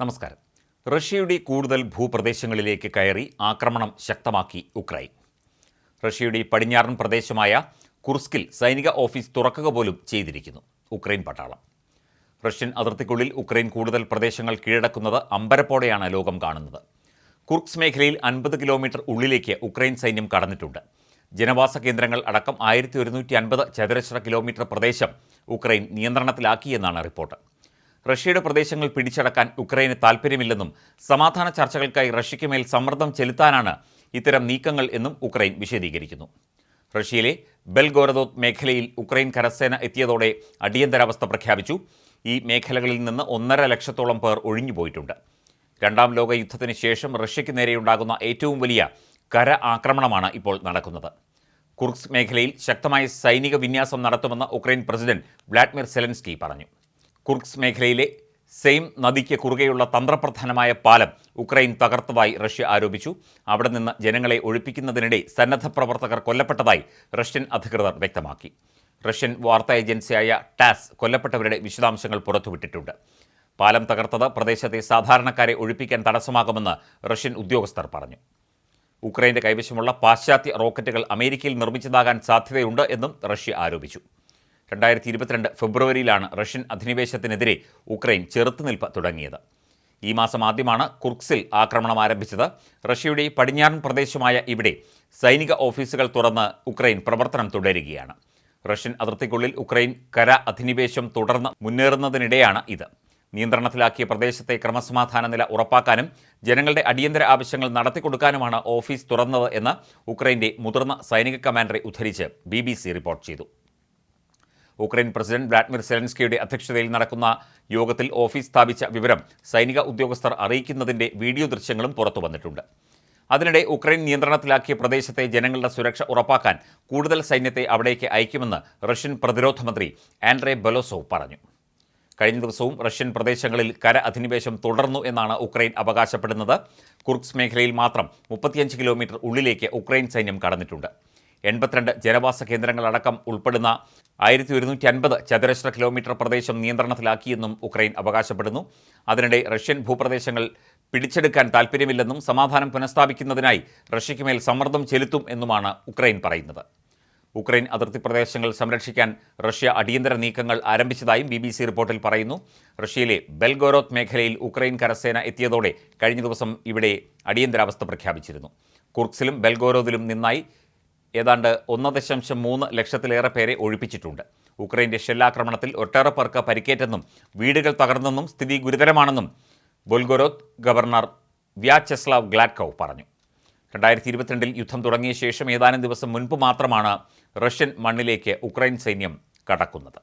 നമസ്കാരം. റഷ്യയുടെ കൂടുതൽ ഭൂപ്രദേശങ്ങളിലേക്ക് കയറി ആക്രമണം ശക്തമാക്കി ഉക്രൈൻ. റഷ്യയുടെ പടിഞ്ഞാറൻ പ്രദേശമായ കുർസ്കിൽ സൈനിക ഓഫീസ് തുറക്കുക പോലും ചെയ്തിരിക്കുന്നു ഉക്രൈൻ പട്ടാളം. റഷ്യൻ അതിർത്തിക്കുള്ളിൽ ഉക്രൈൻ കൂടുതൽ പ്രദേശങ്ങൾ കീഴടക്കുന്നത് അമ്പരപ്പോടെയാണ് ലോകം കാണുന്നത്. കുർക്സ് മേഖലയിൽ അൻപത് കിലോമീറ്റർ ഉള്ളിലേക്ക് ഉക്രൈൻ സൈന്യം കടന്നിട്ടുണ്ട്. ജനവാസ കേന്ദ്രങ്ങൾ അടക്കം ആയിരത്തി ഒരുന്നൂറ്റി അൻപത് ചതുരശ്ര കിലോമീറ്റർ പ്രദേശം ഉക്രൈൻ നിയന്ത്രണത്തിലാക്കിയെന്നാണ് റിപ്പോർട്ട്. റഷ്യയുടെ പ്രദേശങ്ങൾ പിടിച്ചടക്കാൻ ഉക്രൈന് താൽപ്പര്യമില്ലെന്നും സമാധാന ചർച്ചകൾക്കായി റഷ്യയ്ക്ക് മേൽ സമ്മർദ്ദം ചെലുത്താനാണ് ഇത്തരം നീക്കങ്ങൾ എന്നും ഉക്രൈൻ വിശദീകരിക്കുന്നു. റഷ്യയിലെ ബെൽഗോരദോത് മേഖലയിൽ ഉക്രൈൻ കരസേന എത്തിയതോടെ അടിയന്തരാവസ്ഥ പ്രഖ്യാപിച്ചു. ഈ മേഖലകളിൽ നിന്ന് ഒന്നര ലക്ഷത്തോളം പേർ ഒഴിഞ്ഞുപോയിട്ടുണ്ട് രണ്ടാം ലോക യുദ്ധത്തിന് ശേഷം റഷ്യയ്ക്ക് നേരെയുണ്ടാകുന്ന ഏറ്റവും വലിയ കര ആക്രമണമാണ് ഇപ്പോൾ നടക്കുന്നത്. കുർക്സ് മേഖലയിൽ ശക്തമായ സൈനിക വിന്യാസം നടത്തുമെന്ന് ഉക്രൈൻ പ്രസിഡന്റ് വ്ളാഡിമിർ സെലൻസ്കി പറഞ്ഞു. കുർക്സ് മേഖലയിലെ സെയിം നദിക്ക് കുറുകെയുള്ള തന്ത്രപ്രധാനമായ പാലം ഉക്രൈൻ തകർത്തതായി റഷ്യ ആരോപിച്ചു. അവിടെ നിന്ന് ജനങ്ങളെ ഒഴിപ്പിക്കുന്നതിനിടെ സന്നദ്ധ പ്രവർത്തകർ കൊല്ലപ്പെട്ടതായി റഷ്യൻ അധികൃതർ വ്യക്തമാക്കി. റഷ്യൻ വാർത്താ ഏജൻസിയായ ടാസ് കൊല്ലപ്പെട്ടവരുടെ വിശദാംശങ്ങൾ പുറത്തുവിട്ടിട്ടുണ്ട്. പാലം തകർത്തത് പ്രദേശത്തെ സാധാരണക്കാരെ ഒഴിപ്പിക്കാൻ തടസ്സമാകുമെന്ന് റഷ്യൻ ഉദ്യോഗസ്ഥർ പറഞ്ഞു. ഉക്രൈന്റെ കൈവശമുള്ള പാശ്ചാത്യ റോക്കറ്റുകൾ അമേരിക്കയിൽ നിർമ്മിച്ചതാകാൻ സാധ്യതയുണ്ട് എന്നും റഷ്യ ആരോപിച്ചു. രണ്ടായിരത്തി ഇരുപത്തിരണ്ട് ഫെബ്രുവരിയിലാണ് റഷ്യൻ അധിനിവേശത്തിനെതിരെ ഉക്രൈൻ ചെറുത്തുനിൽപ്പ് തുടങ്ങിയത്. ഈ മാസം ആദ്യമാണ് കുർക്സിൽ ആക്രമണം ആരംഭിച്ചത്. റഷ്യയുടെ പടിഞ്ഞാറൻ പ്രദേശമായ ഇവിടെ സൈനിക ഓഫീസുകൾ തുറന്ന് ഉക്രൈൻ പ്രവർത്തനം തുടരുകയാണ്. റഷ്യൻ അതിർത്തിക്കുള്ളിൽ ഉക്രൈൻ കര അധിനിവേശം തുടർന്ന് മുന്നേറുന്നതിനിടെയാണ് ഇത്. നിയന്ത്രണത്തിലാക്കിയ പ്രദേശത്തെ ക്രമസമാധാന നില ഉറപ്പാക്കാനും ജനങ്ങളുടെ അടിയന്തര ആവശ്യങ്ങൾ നടത്തിക്കൊടുക്കാനുമാണ് ഓഫീസ് തുറന്നത് എന്ന് ഉക്രൈന്റെ മുതിർന്ന സൈനിക കമാൻഡറെ ഉദ്ധരിച്ച് ബി റിപ്പോർട്ട് ചെയ്തു. ഉക്രൈൻ പ്രസിഡന്റ് വ്ളാഡിമിർ സെലൻസ്കിയുടെ അധ്യക്ഷതയിൽ നടക്കുന്ന യോഗത്തിൽ ഓഫീസ് സ്ഥാപിച്ച വിവരം സൈനിക ഉദ്യോഗസ്ഥർ അറിയിക്കുന്നതിന്റെ വീഡിയോ ദൃശ്യങ്ങളും പുറത്തു വന്നിട്ടുണ്ട്. അതിനിടെ ഉക്രൈൻ നിയന്ത്രണത്തിലാക്കിയ പ്രദേശത്തെ ജനങ്ങളുടെ സുരക്ഷ ഉറപ്പാക്കാൻ കൂടുതൽ സൈന്യത്തെ അവിടേക്ക് അയക്കുമെന്ന് റഷ്യൻ പ്രതിരോധ മന്ത്രി ആൻഡ്രേ ബെലോസോവ് പറഞ്ഞു. കഴിഞ്ഞ ദിവസവും റഷ്യൻ പ്രദേശങ്ങളിൽ കര അധിനിവേശം തുടർന്നു എന്നാണ് ഉക്രൈൻ അവകാശപ്പെടുന്നത്. കുർക്സ് മേഖലയിൽ മാത്രം മുപ്പത്തിയഞ്ച് കിലോമീറ്റർ ഉള്ളിലേക്ക് ഉക്രൈൻ സൈന്യം കടന്നിട്ടുണ്ട്. എൺപത്തിരണ്ട് ജനവാസ കേന്ദ്രങ്ങളടക്കം ഉൾപ്പെടുന്ന ആയിരത്തി ഒരുന്നൂറ്റി അൻപത് ചതുരശ്ര കിലോമീറ്റർ പ്രദേശം നിയന്ത്രണത്തിലാക്കിയെന്നും ഉക്രൈൻ അവകാശപ്പെടുന്നു. അതിനിടെ റഷ്യൻ ഭൂപ്രദേശങ്ങൾ പിടിച്ചെടുക്കാൻ താൽപ്പര്യമില്ലെന്നും സമാധാനം പുനഃസ്ഥാപിക്കുന്നതിനായി റഷ്യയ്ക്ക് മേൽ സമ്മർദ്ദം ചെലുത്തും എന്നുമാണ് ഉക്രൈൻ പറയുന്നത്. ഉക്രൈൻ അതിർത്തി പ്രദേശങ്ങൾ സംരക്ഷിക്കാൻ റഷ്യ അടിയന്തര നീക്കങ്ങൾ ആരംഭിച്ചതായും ബി ബി സി റിപ്പോർട്ടിൽ പറയുന്നു. റഷ്യയിലെ ബെൽഗോരോത്ത് മേഖലയിൽ ഉക്രൈൻ കരസേന എത്തിയതോടെ കഴിഞ്ഞ ദിവസം ഇവിടെ അടിയന്തരാവസ്ഥ പ്രഖ്യാപിച്ചിരുന്നു. കുർക്സിലും ബെൽഗോരോദിലും നിന്നായി ഏതാണ്ട് ഒന്ന് ദശാംശം മൂന്ന് ലക്ഷത്തിലേറെ പേരെ ഒഴിപ്പിച്ചിട്ടുണ്ട്. ഉക്രൈന്റെ ഷെല്ലാക്രമണത്തിൽ ഒട്ടേറെ പേർക്ക് പരിക്കേറ്റെന്നും വീടുകൾ തകർന്നെന്നും സ്ഥിതി ഗുരുതരമാണെന്നും ബൊൽഗോരോത്ത് ഗവർണർ വ്യാചെസ്ലാവ് ഗ്ലാഡ്കോവ് പറഞ്ഞു. രണ്ടായിരത്തി ഇരുപത്തിരണ്ടിൽ യുദ്ധം തുടങ്ങിയ ശേഷം ഏതാനും ദിവസം മുൻപ് മാത്രമാണ് റഷ്യൻ മണ്ണിലേക്ക് ഉക്രൈൻ സൈന്യം കടക്കുന്നത്.